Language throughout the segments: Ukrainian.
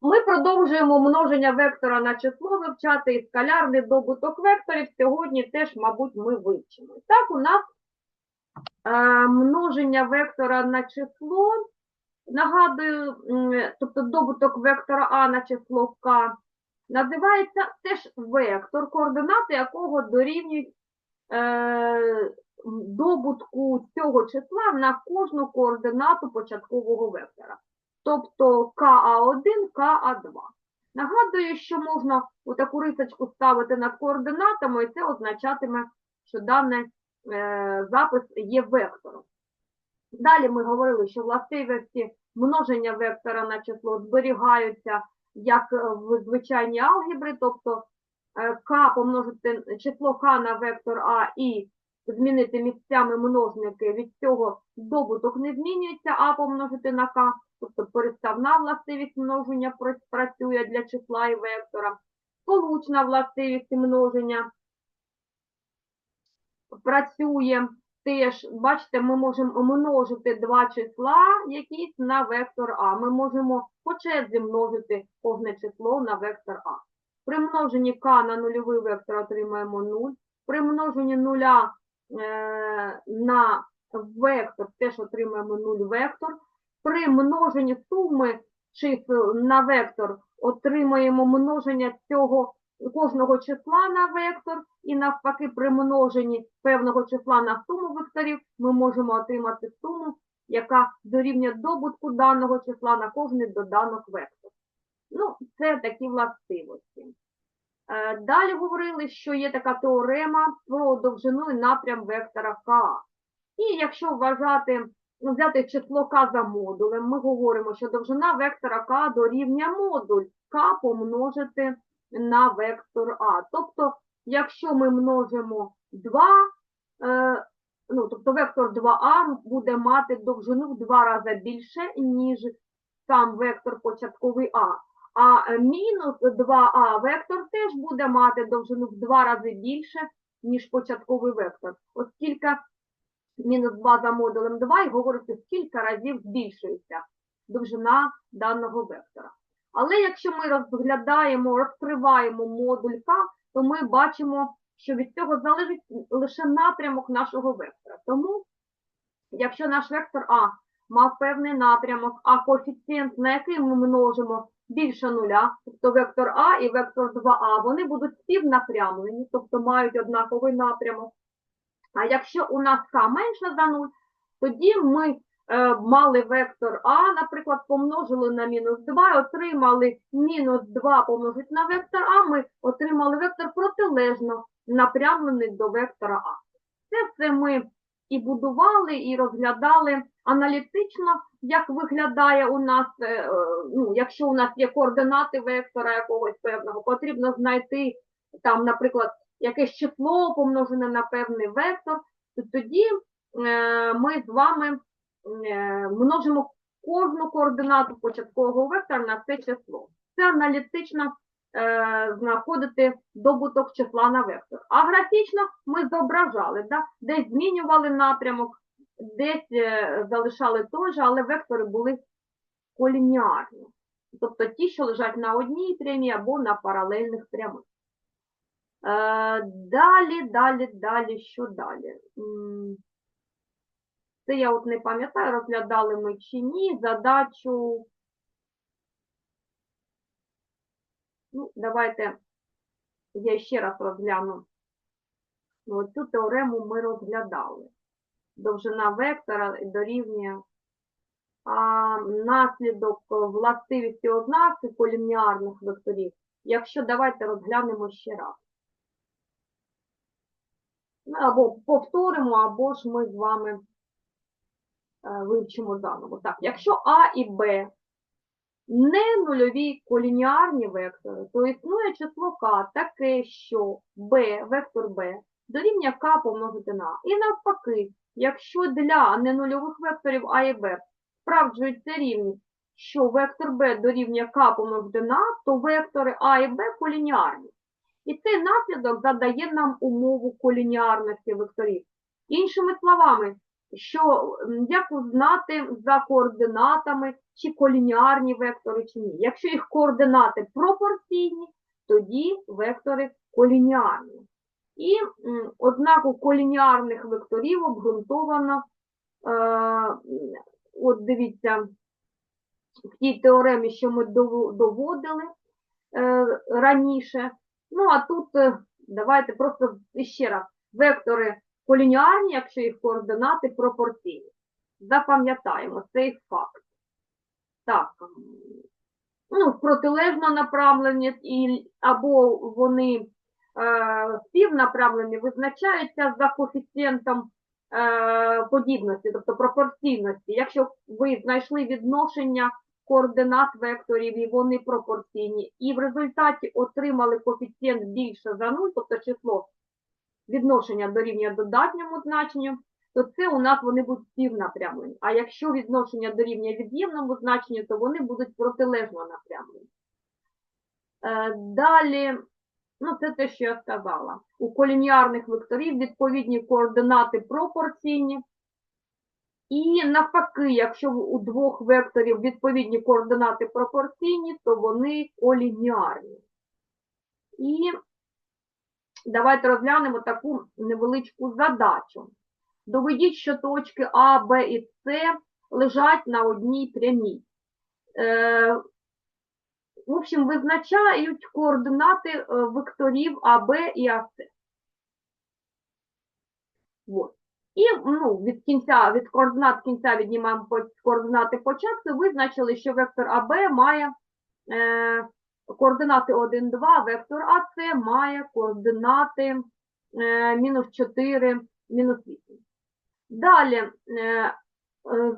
Ми продовжуємо множення вектора на число вивчати і скалярний добуток векторів. Сьогодні теж, мабуть, ми вивчимо. Так, у нас е, множення вектора на число. Нагадую, тобто добуток вектора А на число К називається теж вектор, координати якого дорівнюють е, добутку цього числа на кожну координату початкового вектора тобто КА1, КА2. Нагадую, що можна таку рисочку ставити над координатами, і це означатиме, що даний е, запис є вектором. Далі ми говорили, що властивості множення вектора на число зберігаються як в звичайній алгебрі, тобто е, К помножити число К на вектор А і змінити місцями множники, від цього добуток не змінюється, А помножити на К, тобто переставна властивість множення працює для числа і вектора, сполучна властивість множення працює теж, бачите, ми можемо множити два числа якісь на вектор А. Ми можемо по черзі множити кожне число на вектор А. При множенні К на нульовий вектор отримаємо 0. При множенні нуля на вектор теж отримаємо 0 вектор. При множенні суми чисел на вектор отримаємо множення цього кожного числа на вектор, і навпаки, при множенні певного числа на суму векторів ми можемо отримати суму, яка дорівнює добутку даного числа на кожний доданок вектор. Ну, це такі властивості. Е, Далі говорили, що є така теорема про довжину і напрям вектора К. І якщо вважати, ну, взяти число К за модулем, ми говоримо, що довжина вектора К дорівнює модуль К помножити на вектор А. Тобто, якщо ми множимо 2, е, ну, тобто вектор 2А буде мати довжину в два рази більше, ніж сам вектор початковий А. А е, мінус 2А вектор теж буде мати довжину в два рази більше, ніж початковий вектор. Оскільки мінус 2 за модулем 2 і говориться, скільки разів збільшується довжина даного вектора. Але якщо ми розглядаємо, розкриваємо модуль К, то ми бачимо, що від цього залежить лише напрямок нашого вектора. Тому, якщо наш вектор А мав певний напрямок, а коефіцієнт, на який ми множимо більше нуля, тобто вектор А і вектор 2А, вони будуть співнапрямлені, тобто мають однаковий напрямок. А якщо у нас К менше за 0, тоді ми е, мали вектор А, наприклад, помножили на мінус 2, отримали мінус 2 помножити на вектор А, ми отримали вектор протилежно напрямлений до вектора А. Це все ми і будували, і розглядали аналітично, як виглядає у нас, е, е, ну, якщо у нас є координати вектора якогось певного, потрібно знайти там, наприклад, якесь число помножене на певний вектор, то тоді е, ми з вами множимо кожну координату початкового вектора на це число. Це аналітично знаходити добуток числа на вектор. А графічно ми зображали, да? десь змінювали напрямок, десь е, залишали же, але вектори були колініарні. Тобто ті, що лежать на одній прямій або на паралельних прямих. Е, Далі, далі, далі, що далі? Це я от не пам'ятаю, розглядали ми чи ні, задачу. Ну, давайте я ще раз розгляну. Ну, цю теорему ми розглядали. Довжина вектора дорівнює а, наслідок властивості ознаки поліміарних векторів. Якщо давайте розглянемо ще раз. Або повторимо, або ж ми з вами е, вивчимо заново. Так, якщо А і Б не нульові колініарні вектори, то існує число К таке, що Б, вектор Б, дорівнює К помножити на. І навпаки, якщо для ненульових векторів А і Б справджується рівність, що вектор Б дорівнює К помножити на то вектори А і Б колініарні. І цей наслідок задає нам умову колініарності векторів. Іншими словами, що як узнати за координатами, чи колініарні вектори, чи ні. Якщо їх координати пропорційні, тоді вектори колініарні. І м, ознаку колініарних векторів обґрунтовано, е, от дивіться, в тій теоремі, що ми доводили е, раніше. Ну, а тут е, давайте просто ще раз. Вектори колініарні, якщо їх координати пропорційні. Запам'ятаємо цей факт. Так, ну, протилежно направлені або вони співнаправлені визначаються за коефіцієнтом е, подібності, тобто пропорційності. Якщо ви знайшли відношення координат векторів і вони пропорційні, і в результаті отримали коефіцієнт більше за 0, тобто число відношення дорівнює додатньому значенню, то це у нас вони будуть співнапрямлені. А якщо відношення дорівнює від'ємному значенню, то вони будуть протилежно напрямлені. Е, Далі, ну це те, що я сказала. У колініарних векторів відповідні координати пропорційні. І навпаки, якщо у двох векторів відповідні координати пропорційні, то вони колініарні. І давайте розглянемо таку невеличку задачу. Доведіть, що точки А, Б і С лежать на одній прямій. В общем, визначають координати е, векторів АБ і АС. Вот. І ну, від кінця, від координат кінця віднімаємо координати початку, визначили, що вектор АБ має е, координати 1, 2, вектор АС має координати е, мінус 4, мінус 8. Далі е, е,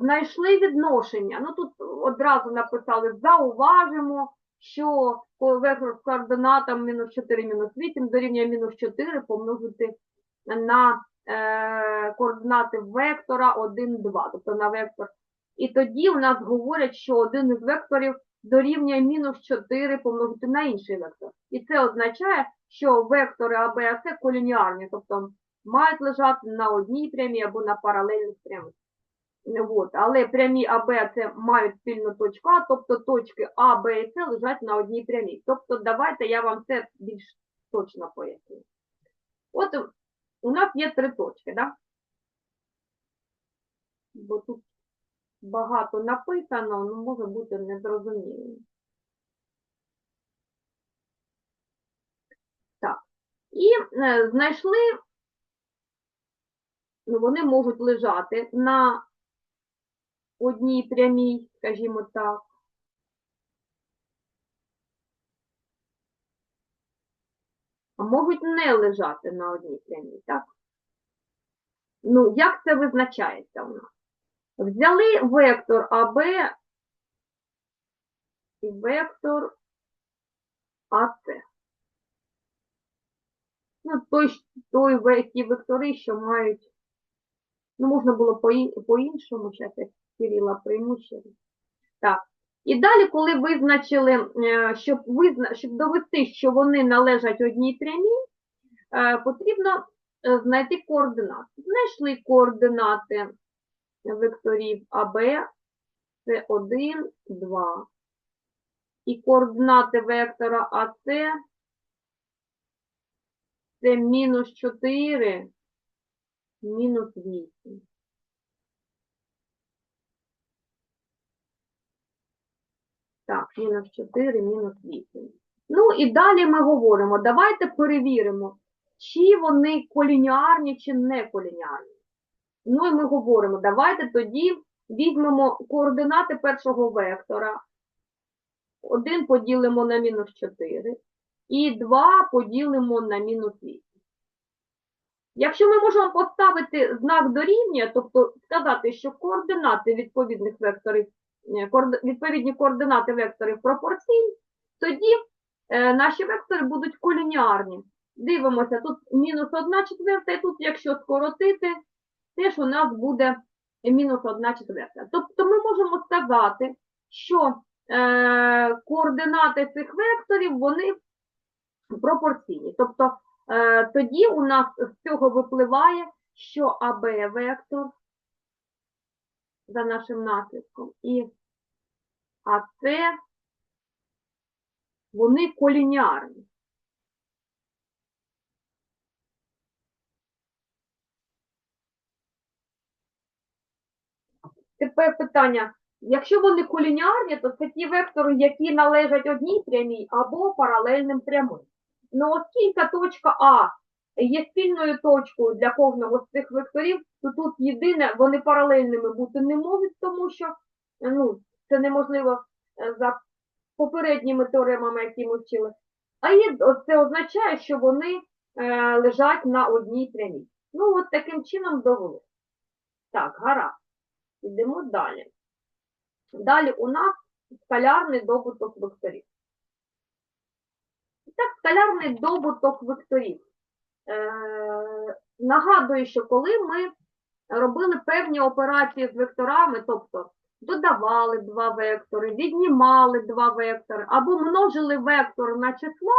знайшли відношення. Ну тут одразу написали, зауважимо, що вектор з координатом мінус 4, мінус 8 дорівнює мінус 4 помножити на е, координати вектора 1, 2, тобто на вектор. І тоді у нас говорять, що один із векторів дорівнює мінус 4 помножити на інший вектор. І це означає, що вектори АС колініарні, тобто мають лежати на одній прямій або на паралельних прямих. От. Але прямі АБ це мають спільну точку А, тобто точки А, Б і С лежать на одній прямій. Тобто давайте я вам це більш точно поясню. От у нас є три точки, да? Бо тут багато написано, ну може бути незрозумілим. Так. І е, знайшли, ну, вони можуть лежати на одній прямій, скажімо так. А можуть не лежати на одній прямій, так? Ну, як це визначається у нас? Взяли вектор АБ і вектор АС. Ну, той, той, ті вектори, що мають, ну, можна було по- по-іншому, зараз я Кирила прийму ще раз. Так. І далі, коли визначили, е, щоб, визна... щоб довести, що вони належать одній прямій, е, потрібно е, знайти координати. Знайшли координати векторів АБ, це 1, 2. І координати вектора АС це мінус 4, мінус 8. Так, мінус 4, мінус 8. Ну і далі ми говоримо, давайте перевіримо, чи вони колініарні, чи не колініарні. Ну і ми говоримо, давайте тоді візьмемо координати першого вектора. 1 поділимо на мінус 4 і 2 поділимо на мінус 8. Якщо ми можемо поставити знак дорівнює, тобто сказати, що координати відповідних векторів, відповідні координати векторів пропорційні, тоді е, наші вектори будуть колініарні. Дивимося, тут мінус 1 четверта, і тут, якщо скоротити, теж у нас буде мінус 1 четверта. Тобто ми можемо сказати, що е, координати цих векторів, вони пропорційні. Тобто е, тоді у нас з цього випливає, що АБ вектор за нашим наслідком. І а це вони колініарні. Тепер питання. Якщо вони колініарні, то це ті вектори, які належать одній прямій або паралельним прямим. Ну, оскільки точка А є спільною точкою для кожного з цих векторів, то тут єдине, вони паралельними бути не можуть, тому що ну, це неможливо е, за попередніми теоремами, які ми вчили. А є, це означає, що вони е, лежать на одній прямій. Ну, от таким чином довели. Так, гаразд. Йдемо далі. Далі у нас скалярний добуток векторів. І Так, скалярний добуток векторів. Е, нагадую, що коли ми робили певні операції з векторами, тобто додавали два вектори, віднімали два вектори, або множили вектор на число,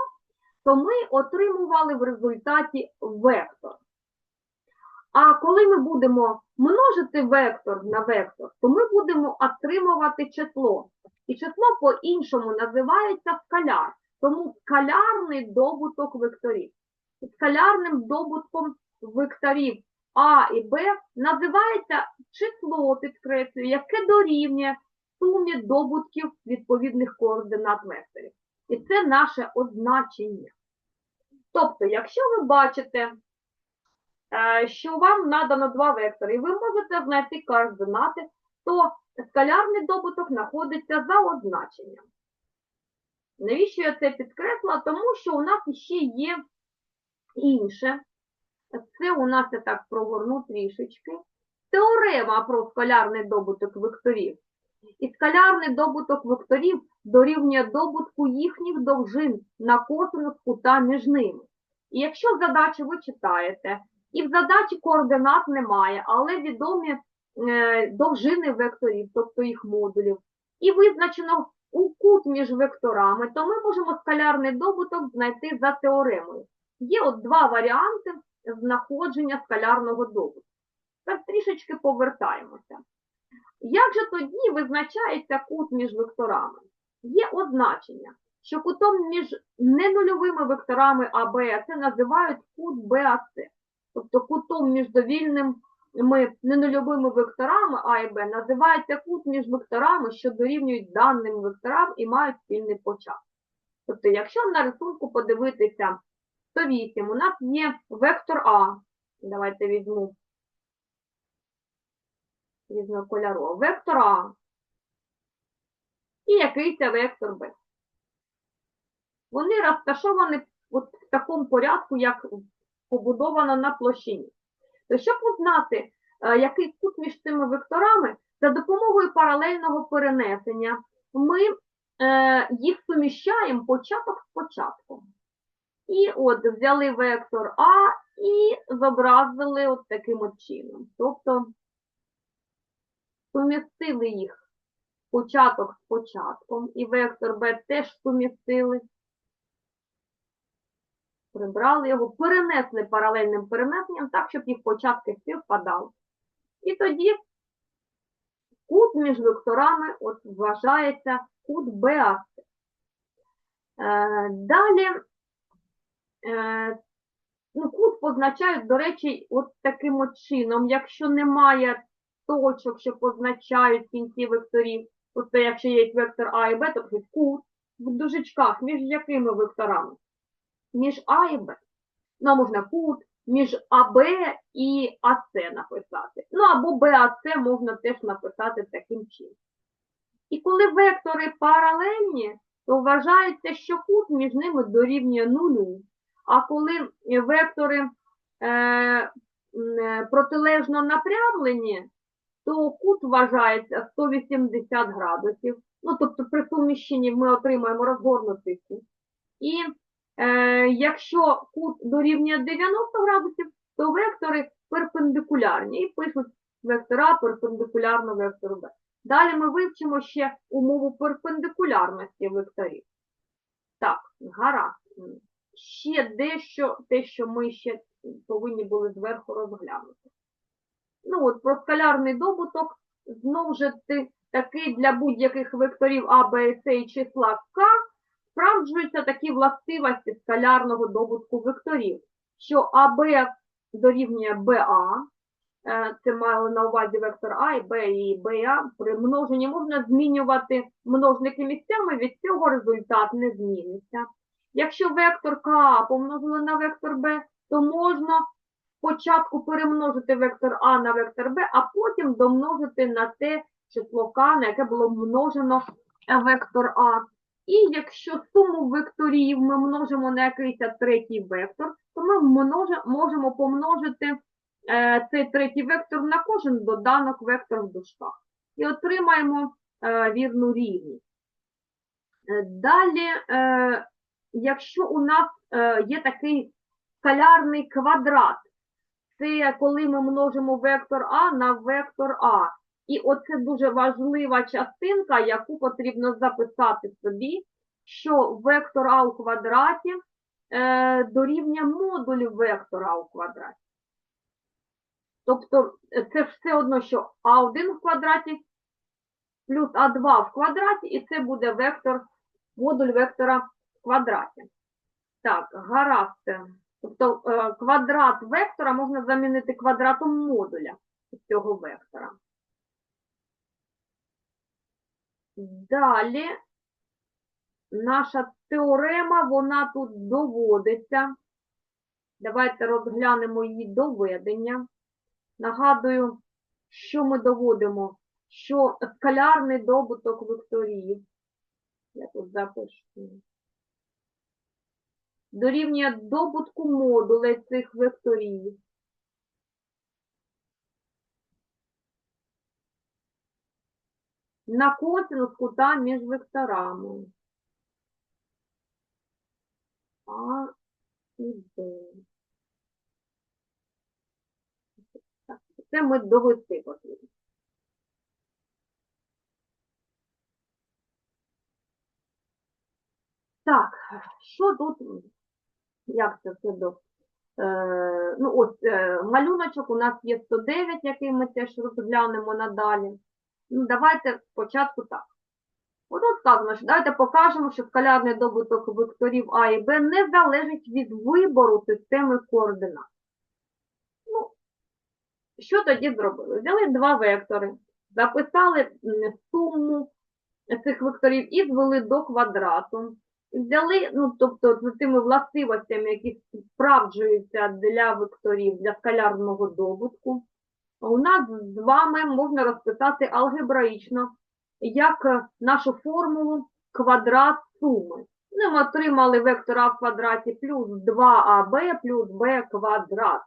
то ми отримували в результаті вектор. А коли ми будемо множити вектор на вектор, то ми будемо отримувати число. І число по-іншому називається скаляр. Тому скалярний добуток векторів. Скалярним добутком векторів А і Б називається число, підкреслюю, яке дорівнює сумі добутків відповідних координат векторів. І це наше означення. Тобто, якщо ви бачите, е, що вам надано два вектори, і ви можете знайти координати, то скалярний добуток знаходиться за означенням. Навіщо я це підкреслила? Тому що у нас ще є інше. Це у нас я так прогорну трішечки. Теорема про скалярний добуток векторів. І скалярний добуток векторів дорівнює добутку їхніх довжин на косинус кута між ними. І якщо задачу ви читаєте, і в задачі координат немає, але відомі е, довжини векторів, тобто їх модулів, і визначено у кут між векторами, то ми можемо скалярний добуток знайти за теоремою. Є от два варіанти знаходження скалярного добутку. Так трішечки повертаємося. Як же тоді визначається кут між векторами? Є означення, що кутом між ненульовими векторами А, Б, це називають кут БАЦ. Тобто кутом між довільними ненульовими векторами А і Б називається кут між векторами, що дорівнюють даним векторам і мають спільний початок. Тобто, якщо на рисунку подивитися 108, у нас є вектор А. Давайте візьму різнокольоровий. Вектор А. І якийсь вектор Б. Вони розташовані от в такому порядку, як побудовано на площині. То щоб узнати, е, який кут між цими векторами, за допомогою паралельного перенесення ми е, їх суміщаємо початок з початком. І от взяли вектор А і зобразили от таким от чином. Тобто сумістили їх початок з початком, і вектор Б теж сумістили. Прибрали його, перенесли паралельним перенесенням так, щоб їх початки співпадали. І тоді кут між векторами от вважається кут БАЦ. Е, далі ну, кут позначають, до речі, от таким от чином, якщо немає точок, що позначають кінці векторів, тобто якщо є вектор А і Б, то пишуть кут в дужечках, між якими векторами? Між А і Б. Ну, можна кут між АБ і АС написати. Ну, або БАС можна теж написати таким чином. І коли вектори паралельні, то вважається, що кут між ними дорівнює нулю. А коли вектори е, е, протилежно напрямлені, то кут вважається 180 градусів. Ну, тобто при суміщенні ми отримаємо розгорнутий. І е, якщо кут дорівнює 90 градусів, то вектори перпендикулярні і пишуть вектора перпендикулярно вектору Б. Далі ми вивчимо ще умову перпендикулярності векторів. Так, гаразд. Ще дещо, те, що ми ще повинні були зверху розглянути. Ну от, про скалярний добуток знову ж таки для будь-яких векторів А, Б, С і числа К справджуються такі властивості скалярного добутку векторів, що АБ дорівнює БА, е, це мали на увазі вектор А і Б і БА, при множенні можна змінювати множники місцями, від цього результат не зміниться. Якщо вектор К помножили на вектор Б, то можна спочатку перемножити вектор А на вектор Б, а потім домножити на те число К, на яке було множено е, вектор А. І якщо суму векторів ми множимо на якийсь третій вектор, то ми можемо помножити е, цей третій вектор на кожен доданок вектор в дужках. І отримаємо е, вірну рівність. Далі, якщо у нас е, є такий скалярний квадрат, це коли ми множимо вектор А на вектор А. І оце дуже важлива частинка, яку потрібно записати собі, що вектор А у квадраті е, дорівнює модулю вектора у квадраті. Тобто е, це все одно, що А1 в квадраті плюс А2 в квадраті, і це буде вектор, модуль вектора квадраті. Так, гаразд. Тобто е, квадрат вектора можна замінити квадратом модуля цього вектора. Далі наша теорема, вона тут доводиться. Давайте розглянемо її доведення. Нагадую, що ми доводимо, що скалярний добуток векторів. Я тут запишу. Дорівнює добутку модулей цих векторів. На косинус кута між векторами. А і Б. Це ми довести потрібно. Так, що тут, як це все до... Е, ну, ось е, малюночок у нас є 109, який ми теж розглянемо надалі. Ну, давайте спочатку так. От сказано, що давайте покажемо, що скалярний добуток векторів А і Б не залежить від вибору системи координат. Ну, що тоді зробили? Взяли два вектори, записали суму цих векторів і звели до квадрату. Взяли, ну, тобто, тими властивостями, які справджуються для векторів, для скалярного добутку, у нас з вами можна розписати алгебраїчно, як нашу формулу квадрат суми. Ми отримали вектор А в квадраті плюс 2АБ плюс Б квадрат.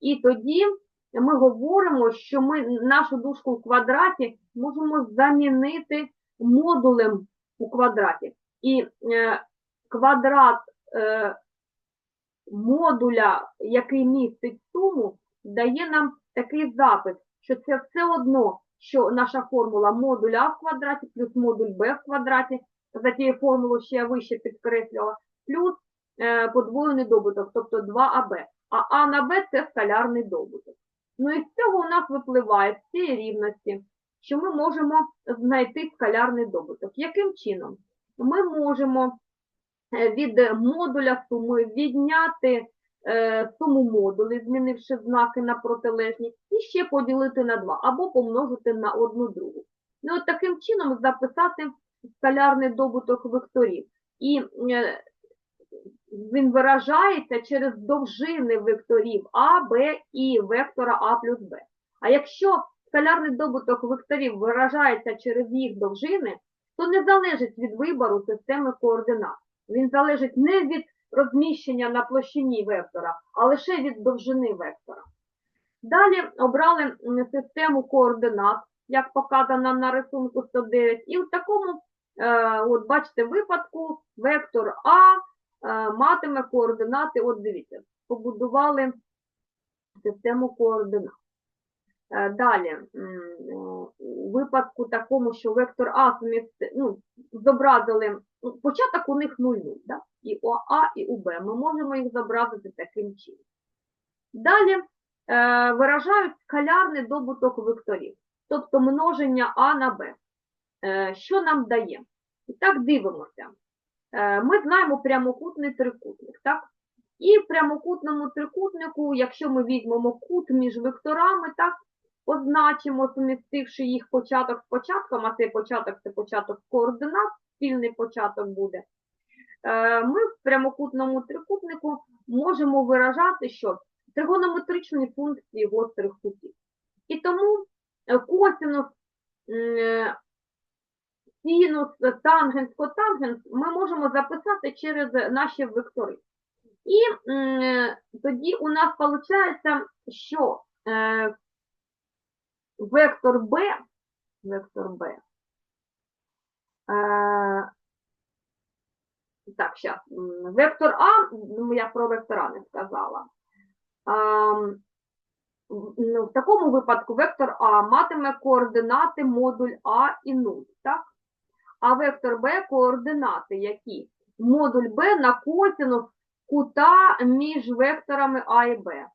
І тоді ми говоримо, що ми нашу дужку в квадраті можемо замінити модулем у квадраті. І е, квадрат е, модуля, який містить суму, дає нам такий запис, що це все одно, що наша формула модуль А в квадраті плюс модуль Б в квадраті, за тією формулою ще я вище підкреслювала, плюс е, подвоєний добуток, тобто 2АБ. А А на Б це скалярний добуток. Ну і з цього у нас випливає з цієї рівності, що ми можемо знайти скалярний добуток. Яким чином? Ми можемо е, від модуля суми відняти е, суму модулів, змінивши знаки на протилежні, і ще поділити на 2, або помножити на одну другу. Ну, от таким чином записати скалярний добуток векторів. І е, він виражається через довжини векторів А, Б і вектора А плюс Б. А якщо скалярний добуток векторів виражається через їх довжини, то не залежить від вибору системи координат. Він залежить не від розміщення на площині вектора, а лише від довжини вектора. Далі обрали систему координат, як показано на рисунку 109, і в такому, е, от бачите, випадку вектор А е, матиме координати, от дивіться, побудували систему координат. Е, Далі, е, у випадку такому, що вектор А ну, зобразили, ну, початок у них 0, да? і у А, і у Б. Ми можемо їх зобразити таким чином. Далі е, виражають скалярний добуток векторів. тобто множення А на Б. Що нам дає? І так дивимося. Ми знаємо прямокутний трикутник, так? І в прямокутному трикутнику, якщо ми візьмемо кут між векторами, так, позначимо, сумістивши їх початок з початком, а цей початок це початок координат, спільний початок буде. Е, Ми в прямокутному трикутнику можемо виражати, що тригонометричні функції гострих кутів. І тому е, косинус, е, синус, тангенс, котангенс ми можемо записати через наші вектори. І тоді у нас виходить, що вектор b, вектор b, е, так, зараз, вектор А, ну, я про вектора не сказала. В- ну, в такому випадку вектор А матиме координати модуль А і 0, так? А вектор Б координати які? Модуль Б на косинус кута між векторами А і Б.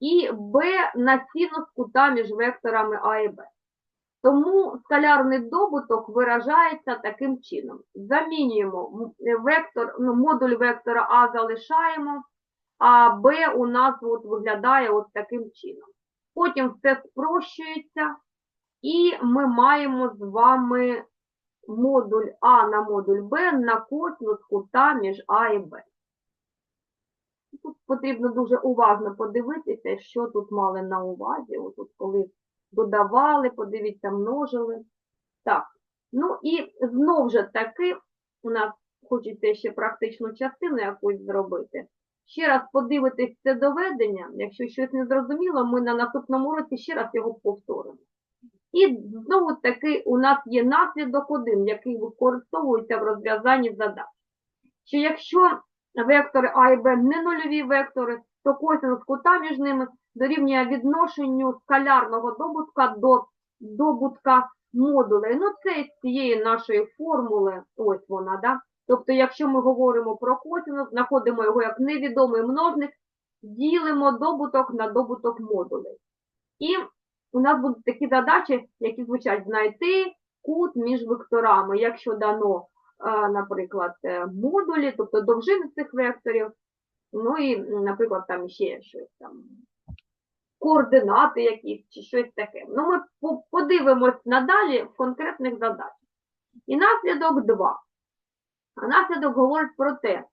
І Б на синус кута між векторами А і Б. Тому скалярний добуток виражається таким чином. Замінюємо вектор, ну, модуль вектора А залишаємо, а Б у нас от виглядає от таким чином. Потім все спрощується, і ми маємо з вами модуль А на модуль Б на косинус кута між А і Б. Тут потрібно дуже уважно подивитися, що тут мали на увазі. От коли додавали, подивіться, множили. Так, ну і знов же таки, у нас хочеться ще практичну частину якусь зробити. Ще раз подивитись це доведення. Якщо щось не зрозуміло, ми на наступному році ще раз його повторимо. І знову таки у нас є наслідок один, який використовується в розв'язанні задач. Що якщо вектори А і Б не нульові вектори, то косинус кута між ними дорівнює відношенню скалярного добутка до добутка модулей. Ну, це з цієї нашої формули, ось вона, да? Тобто, якщо ми говоримо про косинус, знаходимо його як невідомий множник, ділимо добуток на добуток модулей. І у нас будуть такі задачі, які звучать знайти кут між векторами, якщо дано, наприклад, е, модулі, тобто довжини цих векторів, ну і, наприклад, там ще щось там, координати якісь чи щось таке. Ну, ми подивимось надалі в конкретних задачах. І наслідок 2. А наслідок говорить про те,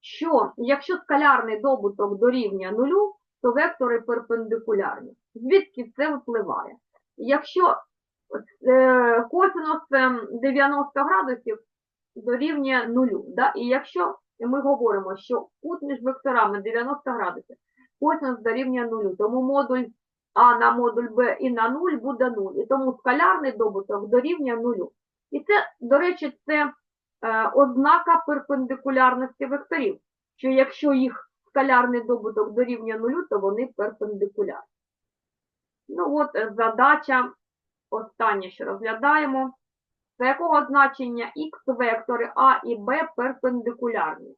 що якщо скалярний добуток дорівнює нулю, то вектори перпендикулярні. Звідки це випливає? Якщо е, косинус ем, 90 градусів дорівнює нулю, да? і якщо ми говоримо, що кут між векторами 90 градусів, косинус дорівнює нулю, тому модуль А на модуль Б і на 0 буде 0, і тому скалярний добуток дорівнює нулю. І це, до речі, це е, ознака перпендикулярності векторів, що якщо їх скалярний добуток дорівнює нулю, то вони перпендикулярні. Ну от е, задача остання, що розглядаємо. За якого значення х вектори А і Б перпендикулярні?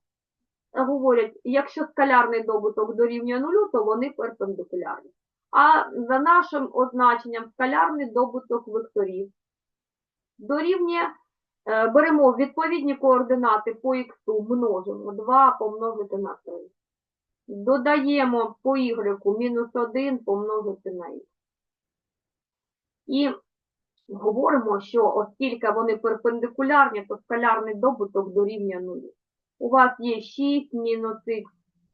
Говорять, якщо скалярний добуток дорівнює нулю, то вони перпендикулярні. А за нашим означенням скалярний добуток векторів дорівнює, е, беремо відповідні координати по х, множимо 2 помножити на 3. Додаємо по y мінус 1 помножити на х. І говоримо, що оскільки вони перпендикулярні, то скалярний добуток дорівнює нулю. У вас є 6 мінус х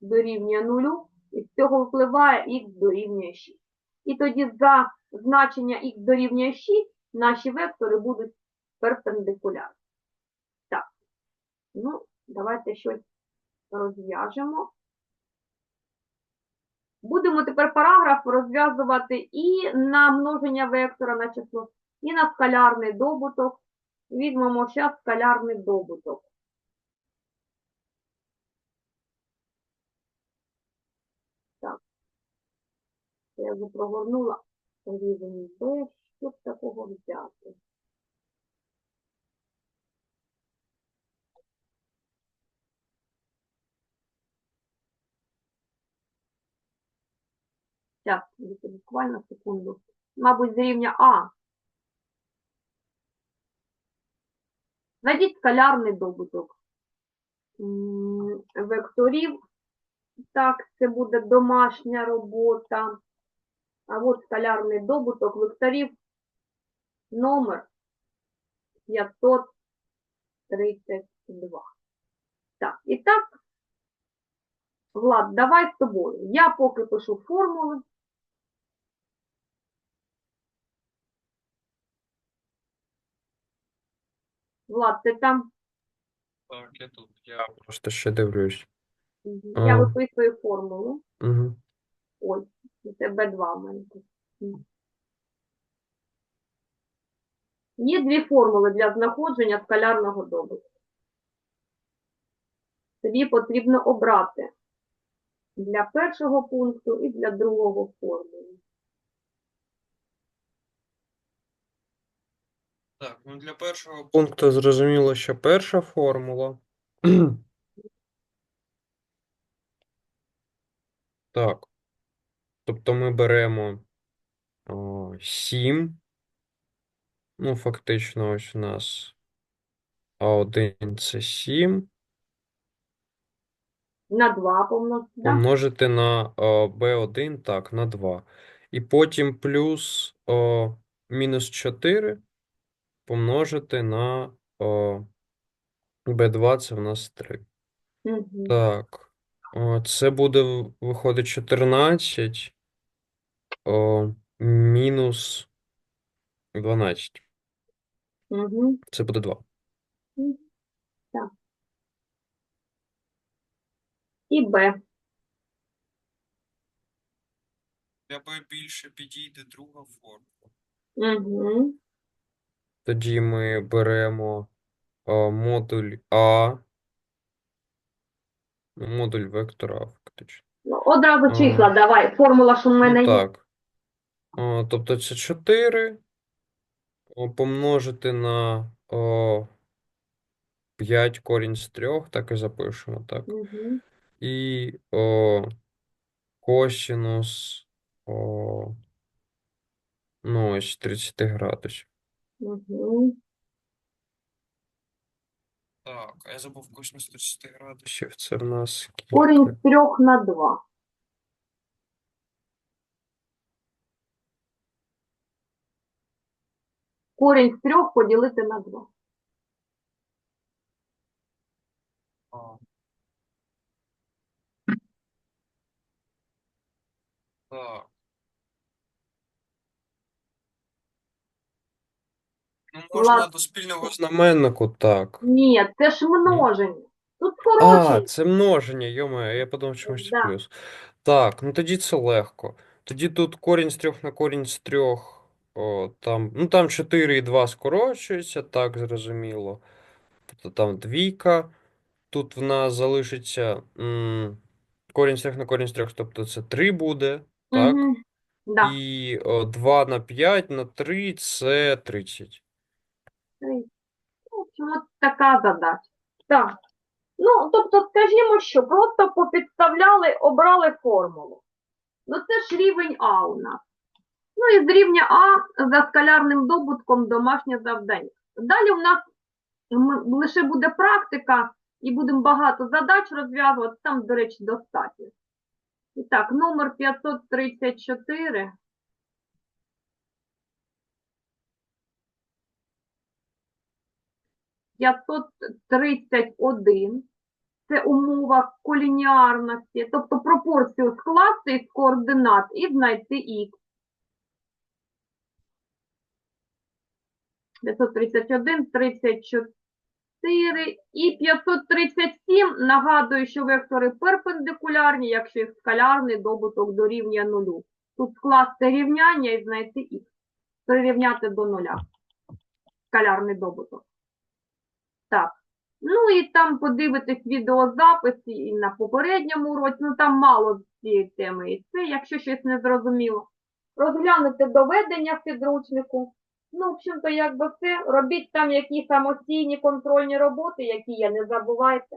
дорівнює нулю, і з цього впливає х дорівнює 6. І тоді за значення х дорівнює 6 наші вектори будуть перпендикулярні. Так, ну, давайте щось розв'яжемо. Будемо тепер параграф розв'язувати і на множення вектора на число, і на скалярний добуток. Візьмемо зараз скалярний добуток. Так. Я вже прогорнула рівень Б. Що такого взяти? Зараз, буквально секунду. Мабуть, з рівня А. Знайдіть скалярний добуток векторів. Так, це буде домашня робота. А от скалярний добуток векторів номер 532. Так, і так, Влад, давай з тобою. Я поки пишу формули. Влад, ти там? Так, я тут. Я просто ще дивлюсь. Я А. виписую формулу. Угу. Ой, це Б2 в мене тут. Є дві формули для знаходження скалярного добутку. Тобі потрібно обрати для першого пункту і для другого формулу. Так, ну для першого пункту зрозуміло, що перша формула. Так. Тобто ми беремо о, 7. Ну, фактично, ось у нас А1 це 7. На 2 помножити. Да? Помножити на о, B1, так, на 2. І потім плюс о, мінус 4 помножити на о, B2, це в нас 3. Угу. Так, о, це буде виходить 14 о, мінус 12. Угу. Це буде 2. І Б. Для Б більше підійде друга форма. Угу. Тоді ми беремо о, модуль А. Ну, Модуль вектора фактично. Ну, одразу Ага. числа давай. Формула, що в мене Ну є. так. О, тобто це 4 о, помножити на о, 5 корінь з 3, так і запишемо, так. Угу. І о, косінус о, ну, ось 30 градусів. Угу. Так, а я забув косінус 30 градусів. Це в нас? Корінь з 3 на 2. Корінь з 3 поділити на 2. А. Так. Можна Ладно. до спільного знаменнику, так. Ні, це ж множення. Тут А, скорочення. це множення, йоме, я подумав, що це Да. плюс. Так, ну тоді це легко. Тоді тут корінь з трьох на корінь з трьох, о, там, ну там 4 і 2 скорочується, так, зрозуміло. Тобто там двійка. Тут в нас залишиться м, корінь з трьох на корінь з трьох, тобто це 3 буде, так? Угу. Да. І о, 2 на 5 на 3 це 30. Ну, В така задача. Так. Ну, тобто, скажімо, що просто попідставляли, обрали формулу. Ну, це ж рівень А у нас. Ну і з рівня А за скалярним добутком домашнє завдання. Далі у нас лише буде практика, і будемо багато задач розв'язувати, там, до речі, достатньо. І так, номер 534. П'ятсот тридцять один. Це умова колініарності, тобто пропорцію скласти із координат і знайти х. 531, 34 і 537. Нагадую, що вектори перпендикулярні, якщо їх скалярний добуток дорівнює нулю. Тут скласти рівняння і знайти х. Прирівняти до нуля. Скалярний добуток. Так. Ну і там подивитись відеозапис і на попередньому уроці. Ну там мало цієї теми. І це, якщо щось не зрозуміло. Розглянути доведення в підручнику. Ну, в общем-то, якби все. Робіть там якісь самостійні контрольні роботи, які є, не забувайте.